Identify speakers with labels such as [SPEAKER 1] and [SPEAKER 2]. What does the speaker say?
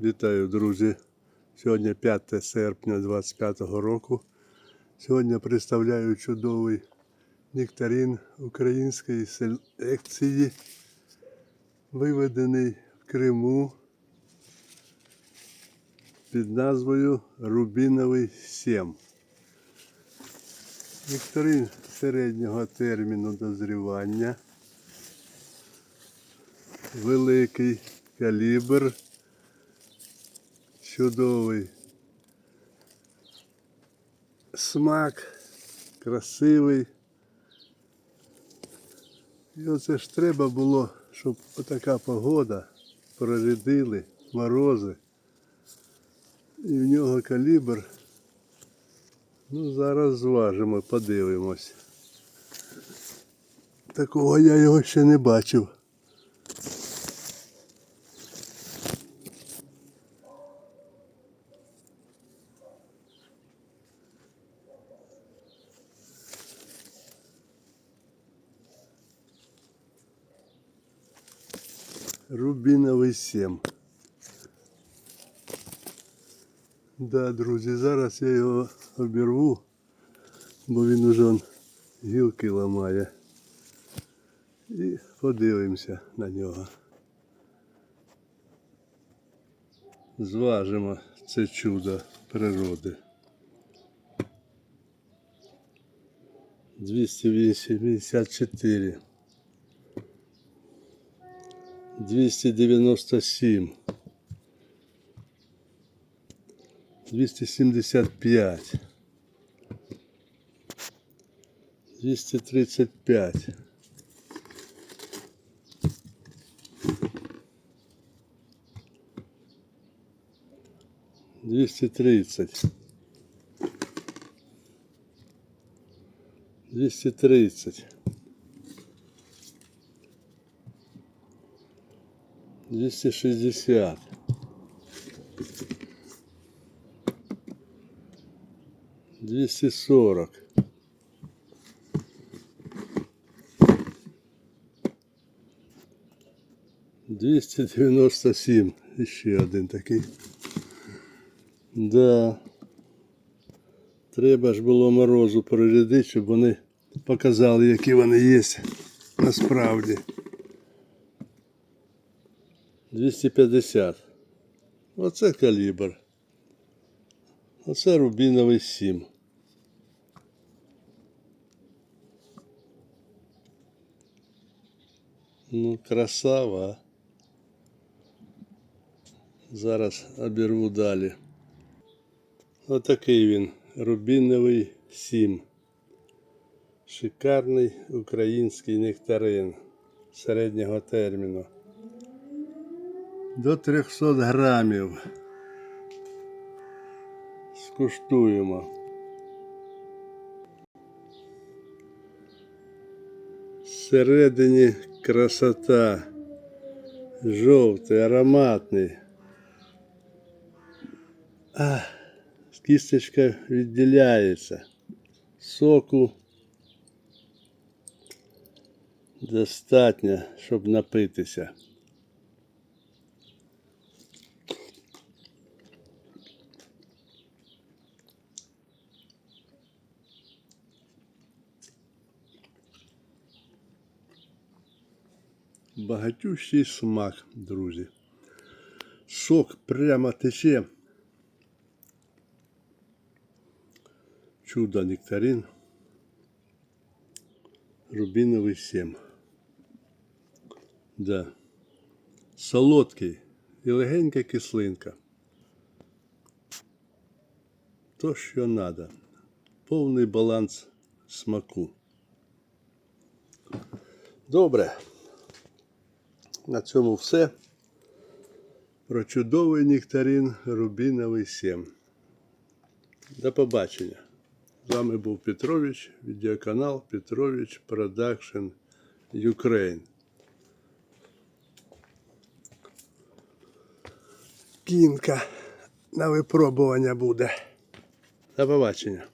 [SPEAKER 1] Вітаю, друзі. Сьогодні 5 серпня 25 року. Сьогодні представляю чудовий нектарин української селекції, виведений в Криму під назвою Рубіновий 7. Нектарин середнього терміну дозрівання, великий калібр чудовий смак, красивий. І оце ж треба було, щоб отака погода прорядили морози. І в нього калібр. Ну, зараз зважимо, подивимось. Такого я його ще не бачив. Рубіновий 7. Да, друзі, зараз я його обірву, бо він уже он гілки ламає. І подивимося на нього. Зважимо це чудо природи. 284. 297. 275. 235. Двести тридцать. Двести тридцать. Двести шестьдесят. Двести сорок. Двісті дев'яносто сім. Ще один такий. Да. Треба ж було морозу прорядити, щоб вони показали, які вони є насправді. 250. Оце калібр. Оце рубіновий 7. Ну, красава. Зараз обірву далі. Отакий він. Рубіновий 7. Шикарний український нектарин середнього терміну. До 300 грамів. Скуштуємо. Всередині красота. Жовтий, ароматний. А, кісточка відділяється. Соку достатньо, щоб напитися. Багатющий смак, друзі. Сок прямо тече. Чудо нектарин. Рубиновий 7. Да. Солодкий і легенька кислинка. То, що треба. Повний баланс смаку. Добре. На цьому все. Про чудовий нектарин Рубіновий 7. До побачення. З вами був Петрович, відеоканал Петрович Продакшн Ukraine. Кінка на випробування буде. До побачення.